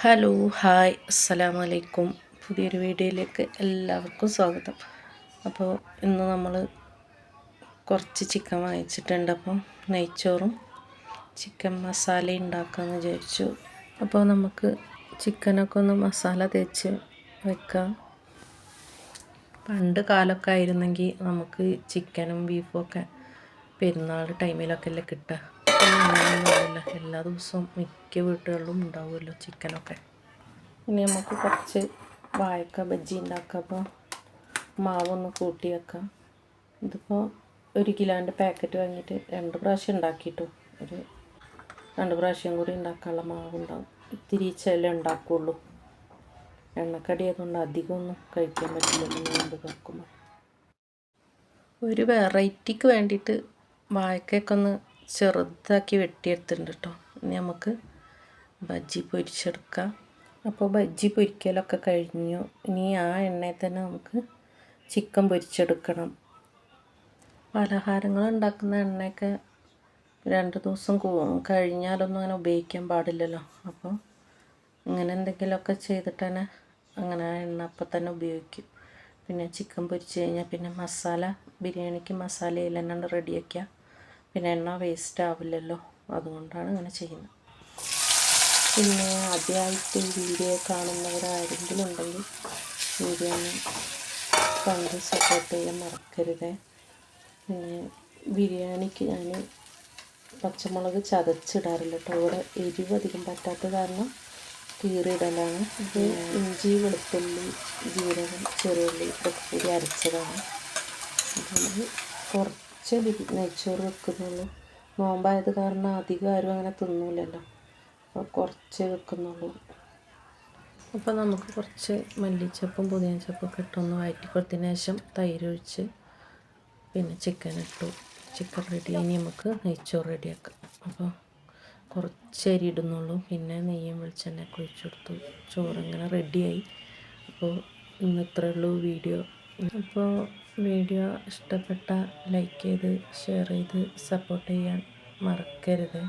Hello hi അസ്സലാമു അലൈക്കും പുതിയൊരു വീഡിയോയിലേക്ക് എല്ലാവർക്കും സ്വാഗതം. അപ്പോൾ ഇന്ന് നമ്മൾ കുറച്ച് ചിക്കൻ വാങ്ങിച്ചിട്ടുണ്ട്. അപ്പം നെയ്ച്ചോറും ചിക്കൻ മസാല ഉണ്ടാക്കാമെന്ന് വിചാരിച്ചു. അപ്പോൾ നമുക്ക് ചിക്കനൊക്കെ ഒന്ന് മസാല തേച്ച് വെക്കാം. പണ്ട് കാലമൊക്കെ ആയിരുന്നെങ്കിൽ നമുക്ക് ചിക്കനും ബീഫും ഒക്കെ പെരുന്നാൾ ടൈമിലൊക്കെ അല്ലേ കിട്ടുക. അങ്ങനെയൊന്നുമില്ല എല്ലാ ദിവസവും മിക്ക വീട്ടുകളിലും ഉണ്ടാവുമല്ലോ ചിക്കനൊക്കെ. ഇനി നമുക്ക് കുറച്ച് വാഴക്ക ബജ്ജി ഉണ്ടാക്കാം. അപ്പോൾ മാവൊന്ന് കൂട്ടി വെക്കാം. ഇതിപ്പോൾ ഒരു കിലോന്റെ പാക്കറ്റ് വാങ്ങിയിട്ട് രണ്ട് പ്രാവശ്യം ഉണ്ടാക്കിയിട്ടു. ഒരു രണ്ട് പ്രാവശ്യം കൂടി ഉണ്ടാക്കാനുള്ള മാവുണ്ടാവും. ഇത്തിരി ചില ഉണ്ടാക്കുകയുള്ളൂ എണ്ണക്കടി ആയതുകൊണ്ട് അധികമൊന്നും കഴിക്കാൻ പറ്റില്ല. നോമ്പ് ഒരു വെറൈറ്റിക്ക് വേണ്ടിയിട്ട് വാഴക്കൊക്കെ ഒന്ന് ചെറുതാക്കി വെട്ടിയെടുത്തിട്ടുണ്ട് കേട്ടോ ഇനി നമുക്ക് ബജ്ജി പൊരിച്ചെടുക്കാം. അപ്പോൾ ബജ്ജി പൊരിക്കലൊക്കെ കഴിഞ്ഞു. ഇനി ആ എണ്ണയിൽ തന്നെ നമുക്ക് ചിക്കൻ പൊരിച്ചെടുക്കണം. പലഹാരങ്ങൾ ഉണ്ടാക്കുന്ന എണ്ണയൊക്കെ രണ്ട് ദിവസം കഴിഞ്ഞാലൊന്നും അങ്ങനെ ഉപയോഗിക്കാൻ പാടില്ലല്ലോ. അപ്പോൾ ഇങ്ങനെ എന്തെങ്കിലുമൊക്കെ ചെയ്തിട്ട് തന്നെ അങ്ങനെ എണ്ണ അപ്പം തന്നെ ഉപയോഗിക്കും. പിന്നെ ചിക്കൻ പൊരിച്ച് കഴിഞ്ഞാൽ പിന്നെ മസാല ബിരിയാണിക്ക് മസാലയിൽ തന്നെ റെഡിയാക്കിയാൽ പിന്നെ എണ്ണ വേസ്റ്റ് ആവില്ലല്ലോ. അതുകൊണ്ടാണ് അങ്ങനെ ചെയ്യുന്നത്. പിന്നെ ആദ്യമായിട്ട് വീഡിയോ കാണുന്നവരാരെങ്കിലും ഉണ്ടെങ്കിൽ വീഡിയോ കണ്ട് സപ്പോർട്ട് ചെയ്യാൻ മറക്കരുത്. പിന്നെ ബിരിയാണിക്ക് ഞാൻ പച്ചമുളക് ചതച്ചിടാറില്ല കേട്ടോ. ഇവിടെ എരിവ് അധികം പറ്റാത്ത കാരണം കീറിയിടലാണ്. ഇത് ഇഞ്ചി വെളുത്തുള്ളി ജീരകം ചെറിയുള്ളി ഇതൊക്കെ കൂടി അരച്ചതാണ്. അതുകൊണ്ട് കുറച്ച് കുറച്ച് നെയ്ച്ചോറ് വെക്കുന്നുള്ളൂ. നോമ്പായത് കാരണം അധികം ആരും അങ്ങനെ തിന്നൂലല്ലോ. അപ്പോൾ കുറച്ച് വെക്കുന്നുള്ളൂ. അപ്പോൾ നമുക്ക് കുറച്ച് മല്ലിച്ചപ്പും പുതിയച്ചപ്പൊക്കെ ഇട്ടൊന്ന് വഴറ്റി കൊടുത്തതിന് ശേഷം തൈര് ഒഴിച്ച് പിന്നെ ചിക്കൻ ഇട്ടു. ചിക്കൻ റെഡി ഇനി നമുക്ക് നെയ്ച്ചോറ് റെഡിയാക്കാം. അപ്പോൾ കുറച്ച് അരി ഇടുന്നുള്ളൂ. പിന്നെ നെയ്യും വെളിച്ചെണ്ണയൊക്കെ ഒഴിച്ചു കൊടുത്തു. ചോറ് ഇങ്ങനെ റെഡിയായി അപ്പോൾ ഇന്ന് ഇത്രയേ ഉള്ളൂ വീഡിയോ. അപ്പോൾ വീഡിയോ ഇഷ്ടപ്പെട്ട ലൈക്ക് ചെയ്ത് ഷെയർ ചെയ്ത് സപ്പോർട്ട് ചെയ്യാൻ മറക്കരുത്.